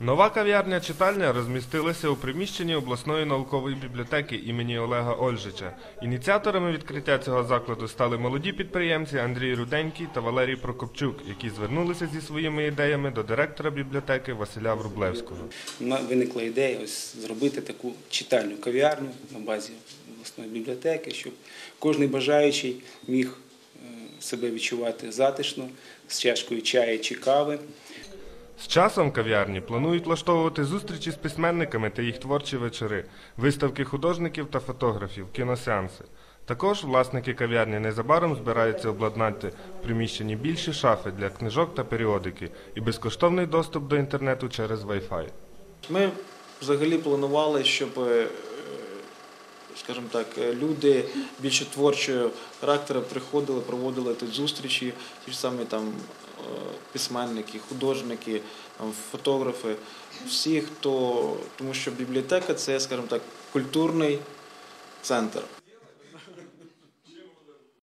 Нова кав'ярня читальня розмістилася у приміщенні обласної наукової бібліотеки імені Олега Ольжича. Ініціаторами відкриття цього закладу стали молоді підприємці Андрій Руденький та Валерій Прокопчук, які звернулися зі своїми ідеями до директора бібліотеки Василя Врублевського. Виникла ідея ось зробити таку читальну кав'ярню на базі обласної бібліотеки, щоб кожен бажаючий міг е, себе відчувати затишно з чашкою чаю чи кави. З часом кав'ярні планують влаштовувати зустрічі з письменниками та їх творчі вечори, виставки художників та фотографів, кіносеанси. Також власники кав'ярні незабаром збираються обладнати в приміщенні більші шафи для книжок та періодики і безкоштовний доступ до інтернету через Wi-Fi. Ми взагалі планували, щоб, е, скажімо так, е, люди більше творчого характеру приходили, проводили тут зустрічі, ті ж самі там письменники, художники, фотографи, всі, хто, тому що бібліотека це, скажімо так, культурний центр.